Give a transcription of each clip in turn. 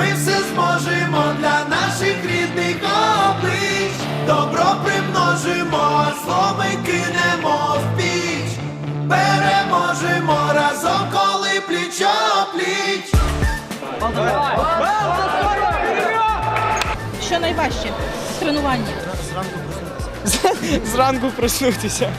примножимо для наших рідних облич, добро примножимо, а зло ми кинемо в піч, переможемо разом, коли пліч пліч. Що найважче в тренуванні? Зранку проснутися.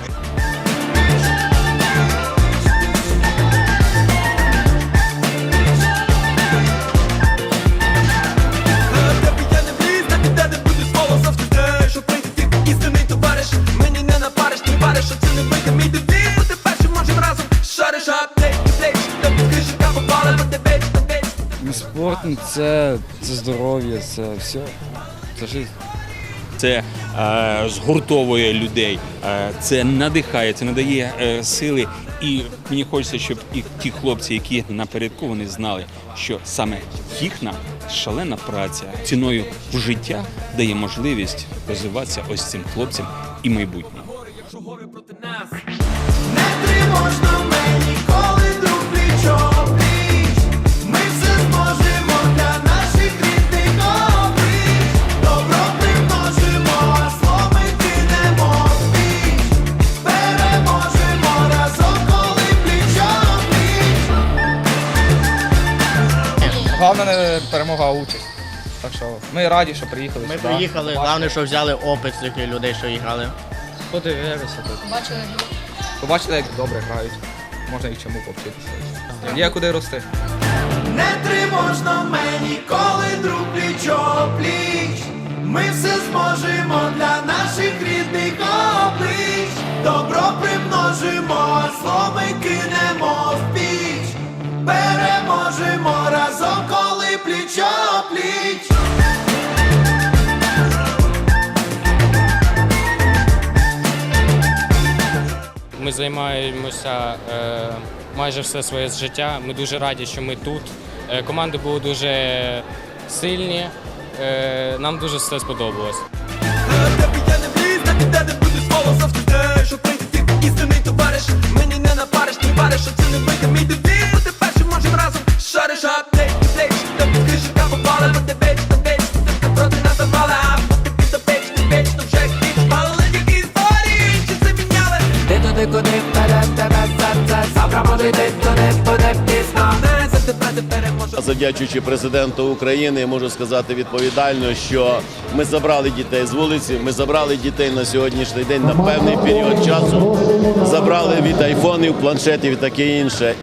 Віч Спорт ну, це, це здоров'я, це все. Це життя. це е, згуртовує людей, е, це надихає, це надає е, сили. І мені хочеться, щоб і ті хлопці, які напередку, вони знали, що саме їхня шалена праця ціною в життя дає можливість розвиватися ось цим хлопцям і майбутньому. Головне не перемога, а участь. Так що ми раді, що приїхали Ми сюди. приїхали, головне, що взяли опит з цих людей, що їхали. Подивилися тут. Побачили, як добре грають. Можна і чому повчитися. Є куди рости. Не тривожно мені, коли друг пліч пліч Ми все зможемо для наших рідних облич Добро примножимо, а зло ми кинемо Ми займаємося е, майже все своє життя. Ми дуже раді, що ми тут. Е, команди були дуже сильні. Е, нам дуже все сподобалось. Ти проти нас запала, а бути під Не то вже Палили які історії, чи це міняли Ти туди, куди вперед тебе серце Завтра буде йти туди, буде пізно Не за тебе ти переможеш Завдячуючи президенту України, можу сказати відповідально, що ми забрали дітей з вулиці. Ми забрали дітей на сьогоднішній день на певний період часу. Забрали від айфонів, планшетів і таке інше.